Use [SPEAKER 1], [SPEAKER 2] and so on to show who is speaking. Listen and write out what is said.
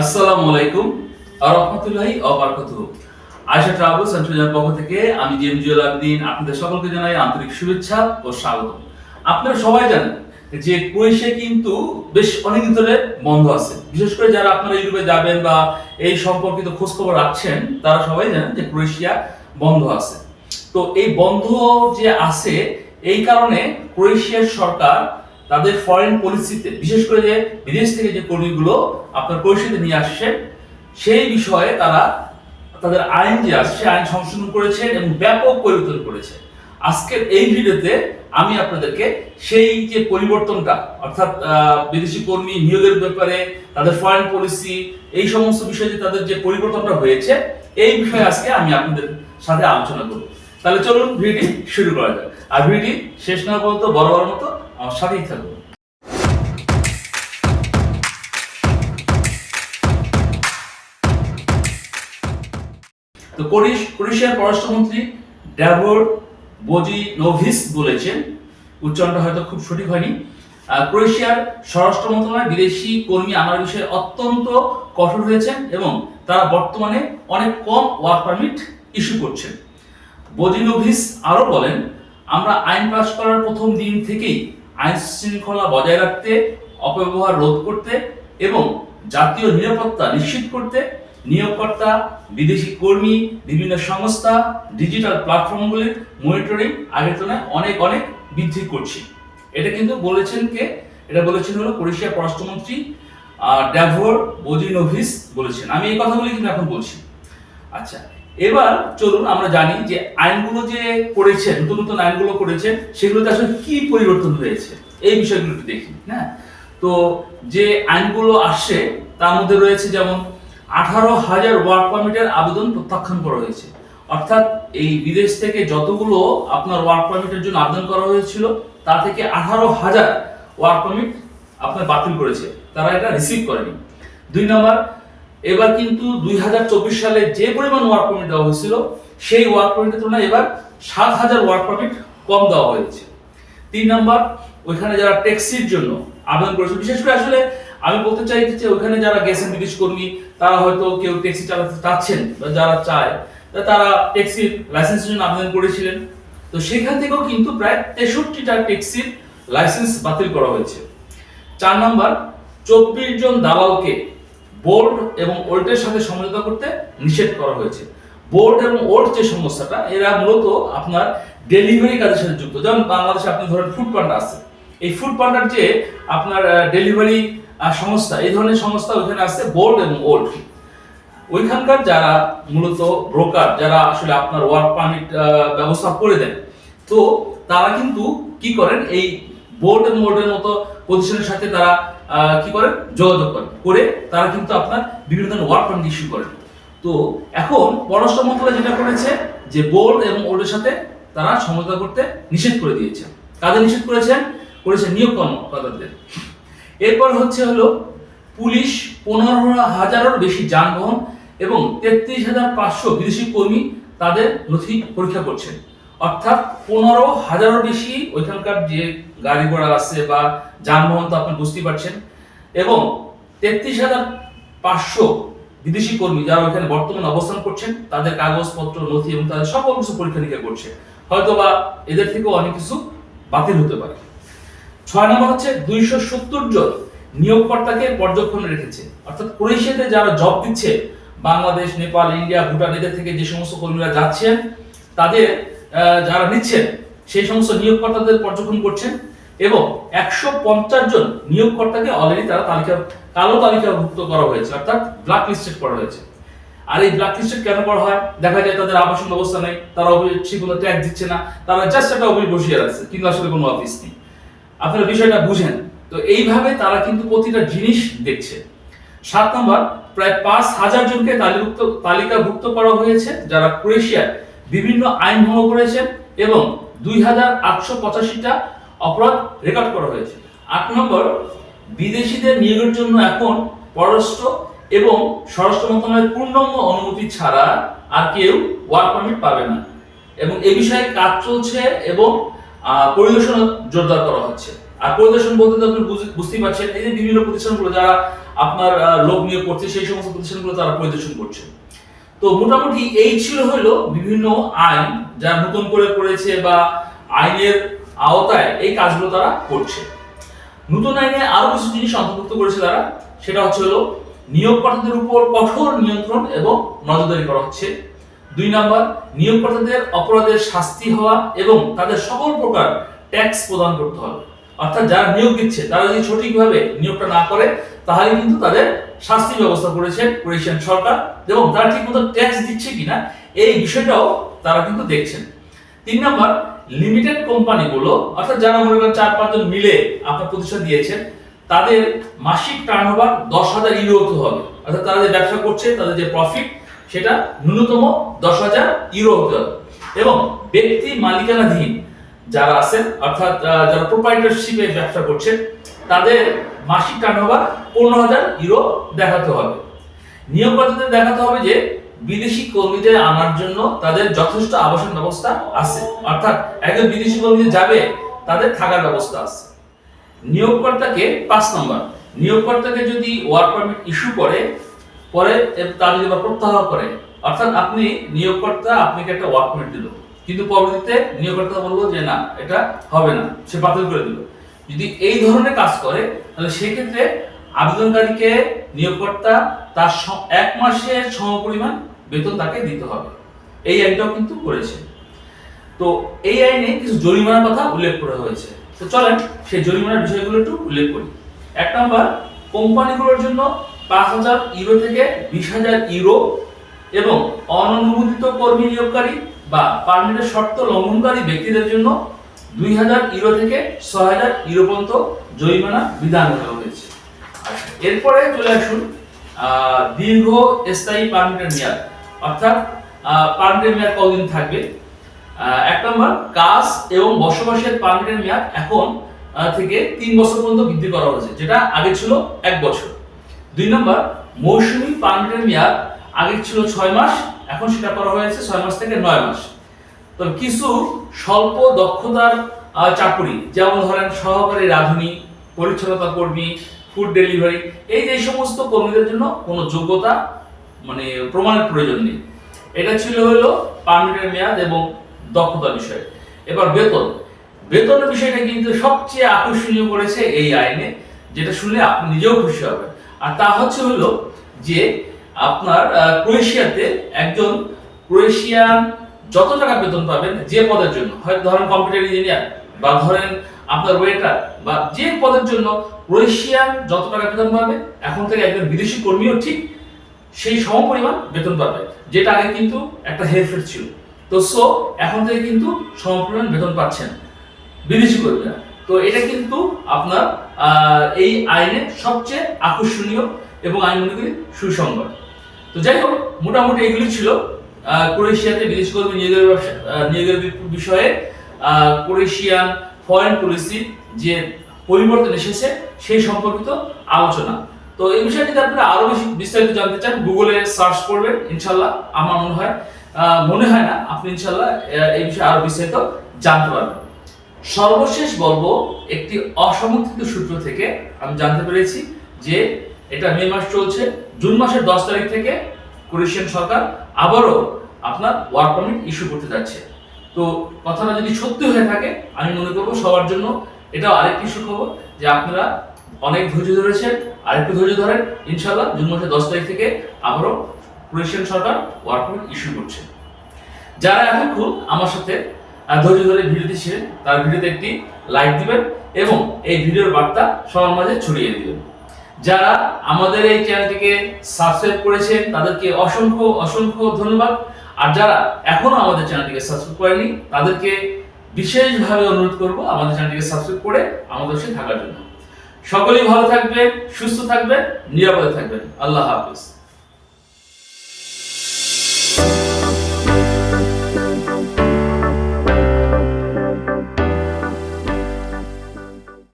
[SPEAKER 1] আসসালামু আলাইকুম রহমতুল্লাহি ট্রাভেলস পক্ষ থেকে আমি জিএম আবদিন, আপনাদের সকলকে জানাই আন্তরিক শুভেচ্ছা ও স্বাগত আপনারা সবাই জানেন যে ক্রোয়েশিয়া কিন্তু বেশ অনেকদিন ধরে বন্ধ আছে। বিশেষ করে যারা আপনারা ইউরোপে যাবেন বা এই সম্পর্কিত খোঁজ খবর রাখছেন, তারা সবাই জানেন যে ক্রোয়েশিয়া বন্ধ আছে। তো এই বন্ধ যে আছে, এই কারণে ক্রোয়েশিয়ার সরকার তাদের ফরেন পলিসিতে বিশেষ করে যে বিদেশ থেকে যে কর্মীগুলো আপনার ক্রোয়েশিয়াতে নিয়ে আসছে, সেই বিষয়ে তারা তাদের আইন যে আসছে, আইন সংশোধন করেছেন এবং ব্যাপক পরিবর্তন করেছে। আজকের এই ভিডিওতে আমি আপনাদেরকে সেই যে পরিবর্তনটা, অর্থাৎ বিদেশি কর্মী নিয়োগের ব্যাপারে, তাদের ফরেন পলিসি এই সমস্ত বিষয়ে যে তাদের যে পরিবর্তনটা হয়েছে, এই বিষয়ে আজকে আমি আপনাদের সাথে আলোচনা করব। তাহলে চলুন ভিডিওটি শুরু করা যাক। আর ভিডিওটি শেষ না পর্যন্ত বড় বড় মতো আমার সাথেই থাকুন তো ক্রোয়েশিয়ার পররাষ্ট্রমন্ত্রী ড্যাভোর বোজি নোভিস বলেছেন, উচ্চারণটা হয়তো খুব সঠিক হয়নি ক্রোয়েশিয়ার স্বরাষ্ট্র মন্ত্রণালয় বিদেশি কর্মী আনার বিষয়ে অত্যন্ত কঠোর হয়েছেন এবং তারা বর্তমানে অনেক কম ওয়ার্ক পারমিট ইস্যু করছেন। বোজিনোভিস আরও বলেন, আমরা আইন পাশ করার প্রথম দিন থেকেই আইন শৃঙ্খলা বজায় রাখতে, অপব্যবহার রোধ করতে এবং জাতীয় নিরাপত্তা নিশ্চিত করতে নিয়োগকর্তা, বিদেশি কর্মী, বিভিন্ন সংস্থা ডিজিটাল প্ল্যাটফর্মগুলির মনিটরিং আগের তুলনায় অনেক অনেক বৃদ্ধি করছি। এটা কিন্তু বলেছেন কে? এটা বলেছেন হলো ক্রোয়েশিয়ার পররাষ্ট্রমন্ত্রী ড্যাভোর বোজিনোভিস বলেছেন। আমি এই কথাগুলি কিন্তু এখন বলছি। আচ্ছা এবার চলুন আমরা জানি যে আইনগুলো যে করেছেন, নতুন নতুন আইনগুলো করেছেন, সেগুলোতে আসলে কি পরিবর্তন হয়েছে? এই বিষয়গুলো একটু দেখি হ্যাঁ? তো যে আইনগুলো আসছে তার মধ্যে রয়েছে যেমন আঠারো হাজার ওয়ার্ক পারমিটের আবেদন প্রত্যাখ্যান করা হয়েছে। অর্থাৎ এই বিদেশ থেকে যতগুলো আপনার ওয়ার্ক পারমিটের জন্য আবেদন করা হয়েছিল, তা থেকে আঠারো হাজার ওয়ার্ক পারমিট আপনার বাতিল করেছে। তারা এটা রিসিভ করেনি। দুই নম্বর এবার কিন্তু দুই হাজার চব্বিশ সালে যে পরিমাণ ওয়ার্ক পারমিট দেওয়া হয়েছিল, সেই ওয়ার্ক পারমিটের তুলনায় এবার সাত হাজার ওয়ার্ক পারমিট কম দেওয়া হয়েছে। তিন নম্বর, ওইখানে যারা ট্যাক্সির জন্য আবেদন করেছে, বিশেষ করে আসলে আমি বলতে চাই যে ওইখানে যারা গেছেন বিদেশ কর্মী, তারা হয়তো কেউ ট্যাক্সি চালাতে চাচ্ছেন বা যারা চায় তারা ট্যাক্সির লাইসেন্সের জন্য আবেদন করেছিলেন। তো সেখান থেকেও কিন্তু প্রায় তেষট্টিটা ট্যাক্সির লাইসেন্স বাতিল করা হয়েছে। চার নম্বর, চব্বিশ জন দালালকে বোর্ড এবং ওল্টের সাথে সমঝোতা করতে নিষেধ করা হয়েছে। বোর্ড এবং ওল্ড যে সমস্যাটা, এরা মূলত আপনার ডেলিভারি কাজের সাথে যুক্ত। যেমন বাংলাদেশে আপনি ধরেন ফুড পান্ডা আছে। এই ফুড পান্ডার যে আপনার ডেলিভারি সংস্থা, এই ধরনের সংস্থা ওইখানে আছে বোর্ড এবং ওল্ড ওইখানকার যারা মূলত ব্রোকার যারা আসলে আপনার ওয়ার্ক পারমিট ব্যবস্থা করে দেন, তো তারা কিন্তু কি করেন? এই বোর্ড এবং বোর্ডের মতো প্রতিষ্ঠানের সাথে তারা কি করেন? যোগাযোগ করেন। করে তারা কিন্তু আপনার বিভিন্ন ধরনের ওয়ার্ক পারমিট ইস্যু করেন। তো এখন পররাষ্ট্র মন্ত্রণালয় যেটা করেছে, যে বোর্ড এবং ওল্ডের সাথে তারা সমঝোতা করতে নিষেধ করে দিয়েছে। কাদের নিষেধ করেছেন? করেছে নিয়োগ কর্মকর্তাদের এরপর হচ্ছে হলো পুলিশ পনেরো হাজারের বেশি যানবাহন এবং তেত্রিশ হাজার পাঁচশো বিদেশি কর্মী তাদের নথি পরীক্ষা করছেন। অর্থাৎ পনেরো হাজারের বেশি ওইখানকার যে গাড়ি ঘোড়া আছে বা যানবাহন, তো আপনি বুঝতেই পারছেন। এবং তেত্রিশ হাজার পাঁচশো বিদেশি কর্মী যারা ওইখানে বর্তমানে অবস্থান করছেন, তাদের কাগজপত্র, নথি এবং তাদের সকল কিছু পরীক্ষা নিরীক্ষা করছে। হয়তো বা এদের থেকেও অনেক কিছু বাতিল হতে পারে। ছয় নম্বর হচ্ছে দুইশো সত্তর জন নিয়োগকর্তাকে পর্যবেক্ষণে রেখেছে। অর্থাৎ ক্রোয়েশিয়াতে যারা জব দিচ্ছে, বাংলাদেশ, নেপাল, ইন্ডিয়া, ভুটান, এদের থেকে যে সমস্ত কর্মীরা যাচ্ছেন, তাদের যারা নিচ্ছেন, সেই সমস্ত নিয়োগকর্তাদের পর্যবেক্ষণ করছেন এবং একশো পঞ্চাশ জন নিয়োগকর্তাকে অলরেডি তারা তালিকা, কালো তালিকাভুক্ত করা হয়েছে, অর্থাৎ ব্ল্যাক লিস্টেড করা হয়েছে। আর এই ব্ল্যাক লিস্টেড কেন করা হয়? দেখা যায় তাদের আবাসন ব্যবস্থা নেই, তারা মতো ট্যাক্স দিচ্ছে না, তারা জাস্ট একটা অফিস বসিয়ে রাখছে, কিন্তু আসলে কোনো অফিস নেই। আপনারা বিষয়টা বুঝেন। তো এইভাবে তারা কিন্তু প্রতিটা জিনিস দেখছে। সাত নম্বর, প্রায় পাঁচ হাজার জনকে তালিভুক্ত, তালিকাভুক্ত করা হয়েছে যারা ক্রোয়েশিয়ার বিভিন্ন আইন ভঙ্গ করেছেন এবং দুই হাজার আটশো পঁচাশিটা অপরাধ রেকর্ড করা হয়েছে। আট নম্বর, বিদেশিদের নিয়োগের জন্য এখন পররাষ্ট্র এবং স্বরাষ্ট্র মন্ত্রণালয়ের পূর্ণাঙ্গ অনুমতি ছাড়া আর কেউ ওয়ার্ক পারমিট পাবে না এবং এ বিষয়ে কাজ চলছে এবং পরিদর্শন জোরদার করা হচ্ছে। আর পরিদর্শন বলতে আপনি বুঝ- বুঝতেই পারছেন, এই যে বিভিন্ন প্রতিষ্ঠানগুলো যারা আপনার লোক নিয়োগ করছে, সেই সমস্ত প্রতিষ্ঠানগুলো তারা পরিদর্শন করছে। তো মোটামুটি এই ছিল হলো বিভিন্ন আইন যা নতুন করে করেছে বা আইনের আওতায় এই কাজগুলো তারা করছে। নতুন আইনে আরও কিছু জিনিস অন্তর্ভুক্ত করেছে তারা, সেটা হচ্ছে হলো নিয়োগকর্তাদের উপর কঠোর নিয়ন্ত্রণ এবং নজরদারি করা হচ্ছে। দুই নাম্বার নিয়োগকর্তাদের অপরাধের শাস্তি হওয়া এবং তাদের সকল প্রকার ট্যাক্স প্রদান করতে হবে। অর্থাৎ যারা নিয়োগ দিচ্ছে, তারা যদি সঠিকভাবে নিয়োগটা না করে, তাহলে কিন্তু তাদের শাস্তি ব্যবস্থা করেছেন ক্রোয়েশিয়ান সরকার এবং তারা ঠিকমতো ট্যাক্স দিচ্ছে কিনা, এই বিষয়টাও তারা কিন্তু দেখছেন। তিন নম্বর লিমিটেড কোম্পানিগুলো অর্থাৎ যারা মনে করেন চার পাঁচজন মিলে আপনার প্রতিষ্ঠান দিয়েছেন, তাদের মাসিক টার্ন টার্নওভার দশ হাজার ইউরো হতে হবে। অর্থাৎ তারা যে ব্যবসা করছে, তাদের যে প্রফিট সেটা ন্যূনতম দশ হাজার ইউরো হতে হবে। এবং ব্যক্তি মালিকানাধীন যারা আছেন, অর্থাৎ যারা প্রোপাইটারশিপে ব্যবসা করছেন, তাদের মাসিক টার্নওভার পনেরো হাজার ইউরো দেখাতে হবে। নিয়োগকর্তাদের দেখাতে হবে যে, বিদেশি কর্মীদের আনার জন্য তাদের যথেষ্ট আবাসন ব্যবস্থা আছে। অর্থাৎ, একজন বিদেশি কর্মী যাবে, তাদের থাকার ব্যবস্থা আছে। নিয়োগকর্তাকে পাঁচ নম্বর, নিয়োগকর্তাকে যদি ওয়ার্ক পারমিট ইস্যু করে, পরে তা যদি প্রত্যাহার করে, অর্থাৎ আপনি নিয়োগকর্তা আপনাকে একটা ওয়ার্ক পারমিট দিল। কিন্তু পরবর্তীতে নিয়োগকর্তা বলল যে না, এটা হবে না, সে বাতিল করে দিল। যদি এই ধরনের কাজ করে, তাহলে সেক্ষেত্রে আবেদনকারীকে নিয়োগকর্তা তার এক মাসের সমপরিমাণ বেতন তাকে দিতে হবে। এই আইনটাও কিন্তু করেছে। তো এই আইনে কিছু জরিমানার কথা উল্লেখ করা হয়েছে। তো চলেন সেই জরিমানার বিষয়গুলো একটু উল্লেখ করি। এক নম্বর, কোম্পানিগুলোর জন্য পাঁচ হাজার ইউরো থেকে বিশ হাজার ইউরো এবং অননুমোদিত কর্মী নিয়োগকারী বা পারমিটের শর্ত লঙ্ঘনকারী ব্যক্তিদের জন্য দুই হাজার ইউরো থেকে ছয় হাজার ইউরো পর্যন্ত জরিমানা বিধান করা হয়েছে। এরপরে চলে আসুন দীর্ঘ স্থায়ী পারমিটের মেয়াদ। অর্থাৎ পারমিটের মেয়াদ কতদিন থাকবে? এক নম্বর, কাজ এবং বসবাসের পারমিটের মেয়াদ এখন থেকে তিন বছর পর্যন্ত বৃদ্ধি করা হয়েছে, যেটা আগে ছিল এক বছর। দুই নম্বর, মৌসুমী পারমিটের মেয়াদ আগে ছিল ছয় মাস, এখন সেটা করা হয়েছে ছয় মাস থেকে নয় মাস। তো কিছু স্বল্প দক্ষতার চাকুরি, যেমন ধরেন সহকারী রাঁধুনি, পরিচ্ছন্নতা কর্মী ফুড ডেলিভারি এই যে সমস্ত কর্মীদের জন্য কোনো যোগ্যতা মানে প্রমাণের প্রয়োজন নেই। এটা ছিল হলো পারমিটের মেয়াদ এবং দক্ষতা বিষয়। এবার বেতন। বেতনের বিষয়টা কিন্তু সবচেয়ে আকর্ষণীয় করেছে এই আইনে, যেটা শুনলে আপনি নিজেও খুশি হবেন। আর তা হচ্ছে হলো যে আপনার ক্রোয়েশিয়াতে একজন ক্রোয়েশিয়ান যত টাকা বেতন পাবেন যে পদের জন্য হয়তো ধরেন কম্পিউটার ইঞ্জিনিয়ার বা ধরেন আপনার ওয়েটার বা যে পদের জন্য ক্রোয়েশিয়ান যত টাকা বেতন পাবে, এখন থেকে একজন বিদেশি কর্মীও ঠিক সেই সমপরিমাণ বেতন পাবে, যেটা আগে কিন্তু একটা হেরফের ছিল। তো সো এখন থেকে কিন্তু সমপরিমাণ বেতন পাচ্ছেন বিদেশি কর্মীরা। তো এটা কিন্তু আপনার এই আইনের সবচেয়ে আকর্ষণীয় এবং আমি মনে করি তো যাই হোক, মোটামুটি এগুলি ছিল ক্রোয়েশিয়াতে বিদেশি কর্মী নিয়োগের নিয়োগের বিষয়ে ক্রোয়েশিয়ান ফরেন পলিসি যে পরিবর্তন এসেছে সেই সম্পর্কিত আলোচনা। তো এই বিষয়ে যদি আপনারা আরও বেশি বিস্তারিত জানতে চান গুগলে সার্চ করবেন ইনশাল্লাহ আমার মনে হয় মনে হয় না, আপনি ইনশাল্লাহ এই বিষয়ে আরও বিস্তারিত জানতে পারবেন। সর্বশেষ বলব, একটি অসমর্থিত সূত্র থেকে আমি জানতে পেরেছি যে এটা মে মাস চলছে। জুন মাসের দশ তারিখ থেকে ক্রোয়েশিয়ান সরকার আবারও আপনার ওয়ার্ক পারমিট ইস্যু করতে যাচ্ছে। তো কথাটা যদি সত্যি হয়ে থাকে, আমি মনে করব সবার জন্য এটাও আরেকটি সুখবর যে আপনারা অনেক ধৈর্য ধরেছেন, আরেকটু ধৈর্য ধরেন ইনশাল্লাহ জুন মাসের দশ তারিখ থেকে আবারও ক্রোয়েশিয়ান সরকার ওয়ার্ক পারমিট ইস্যু করছে। যারা এতক্ষণ আমার সাথে ধৈর্য ধরে ভিডিওটি ছিলেন, তার ভিডিওতে একটি লাইক দিবেন এবং এই ভিডিওর বার্তা সবার মাঝে ছড়িয়ে দিবেন। যারা আমাদের এই চ্যানেলটিকে সাবস্ক্রাইব করেছেন, তাদেরকে অসংখ্য অসংখ্য ধন্যবাদ। আর যারা এখনও আমাদের চ্যানেলটিকে সাবস্ক্রাইব করেনি, তাদেরকে বিশেষভাবে অনুরোধ করব আমাদের চ্যানেলটিকে সাবস্ক্রাইব করে আমাদের সাথে থাকার জন্য। সকলেই ভালো থাকবে সুস্থ থাকবে নিরাপদে থাকবেন। আল্লাহ হাফিজ।